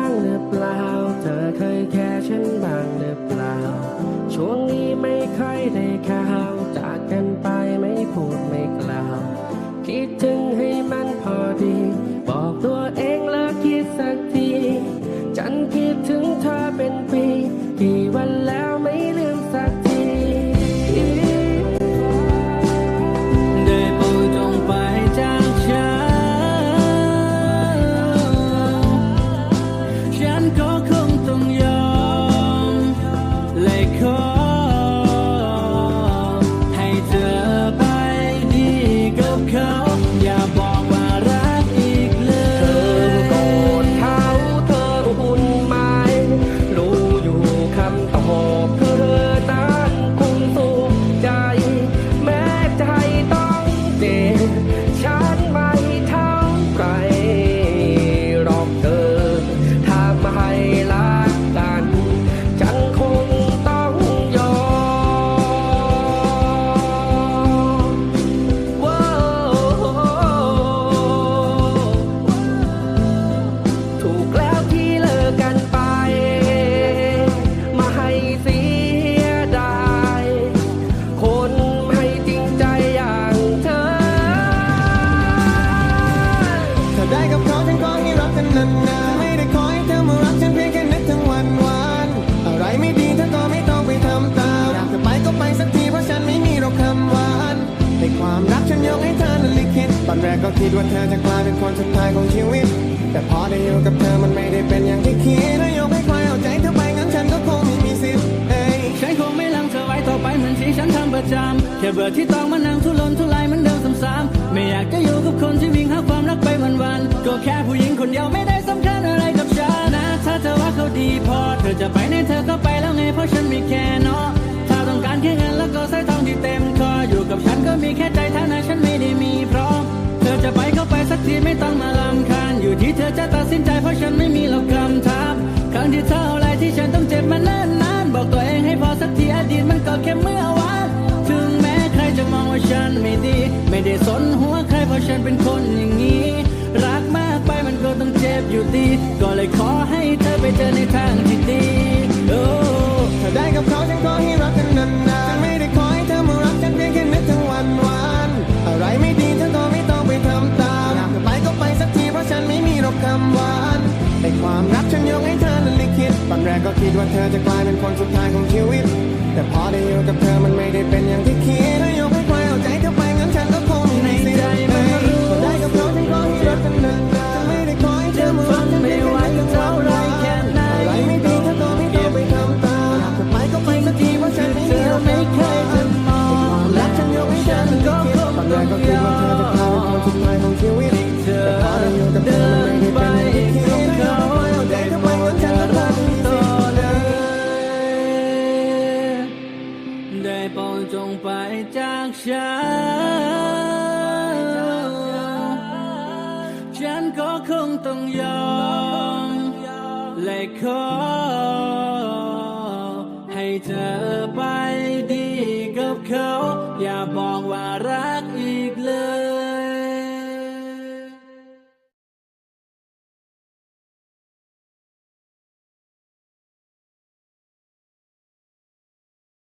างหรือเปล่า เธอเคยแค่ฉันบ้างหรือเปล่า ช่วงนี้ไม่ค่อยได้ข่าวจากกันไปไม่พูดไม่กล่าว คิดถึงให้มันพอดี บอกตัวเองแล้วคิดสักที ฉันคิดถึงเธอเป็นปี กี่วันแล้วไม่ลืมสัก ไม่ได้คอยเธอมารักฉันเพียงแค่นึกทั้งวันวานอะไรไม่ดีเธอก็ไม่ต้องไปทำตามอยากจะไปก็ไปสักทีเพราะฉันไม่มีหรอคำหวานในความรักฉันยกให้เธอนั้ลิขิตตอนแรกก็คิดว่าเธอจะกลายเป็นคนสุดท้ายของชีวิต แต่พอได้อยู่กับเธอมันไม่ได้เป็นอย่างที่คิดถ้ายกให้ใครเอาใจเธอไปงั้นฉันก็คงไม่มีสิทธิ์เอ้ฉันคงไม่ลังเธอไว้ต่อไปเหมือนที่ฉันทำประจำแค่เบื่อที่ต้องมานั่งทุรนทุรายเหมือนเดิมซ้ำๆ ไม่อยากจะอยู่กับคนที่วิ่งหาความรักไปวันๆก็แค่ผู้หญิงคนเดียวไม่ได้สำคัญอะไรกับฉันนะ ถ้าเธอว่าเขาดีพอ เธอจะไปไหนเธอก็ไปแล้วไงเพราะฉันไม่แค่เนาะถ้าต้องการแค่เงินแล้วก็ใส่ทองที่เต็มคออยู่กับฉันก็มีแค่ใจฐานะฉันไม่ได้มีพร้อมเธอจะไปก็ไปสักทีไม่ต้องมาลำคาญอยู่ที่เธอจะตัดสินใจเพราะฉันไม่มีหรอกคำถามครั้งที่เธออะไรที่ฉันต้องเจ็บมานิ่นนานบอกตัวเองให้พอสักทีอดีตมันก็แค่เมื่อันไม่ดี ไม่ได้สนหัวใครเพราะฉันเป็นคนอย่างนี้ รักมากไปมันก็ต้องเจ็บอยู่ดี ก็เลยขอให้เธอไปเจอในทางที่ดีโอ้ถ้าได้กับเขาฉันขอให้รักกันนานๆฉันไม่ได้ขอให้เธอมารักฉันเพียงแค่นึกทั้งวันวันอะไรไม่ดีเธอก็ไม่ต้องไปทำตามอยากจะไปก็ไปสักทีเพราะฉันไม่มีรอกคำหวานแต่ความรักฉันยกให้เธอนั้นลิขิตตอนแรกก็คิดว่าเธอจะกลายเป็นคนสุดท้ายของชีวิต แต่พอได้อยู่กับเธอมันไม่ได้เป็นอย่างที่คิดถ้ายกให้ ของชีวิตแต่พอได้อยู่กับเธอมันได้เป็นอย่างที่คิดเอาใจเธอไปงั้นฉันก็คงไม่มีสิทธิ์เลยได้ปรดจงไปจากฉันฉันก็คงต้องยอมและขอให้เธอไปดีกับเขา อย่าบอกว่ารัก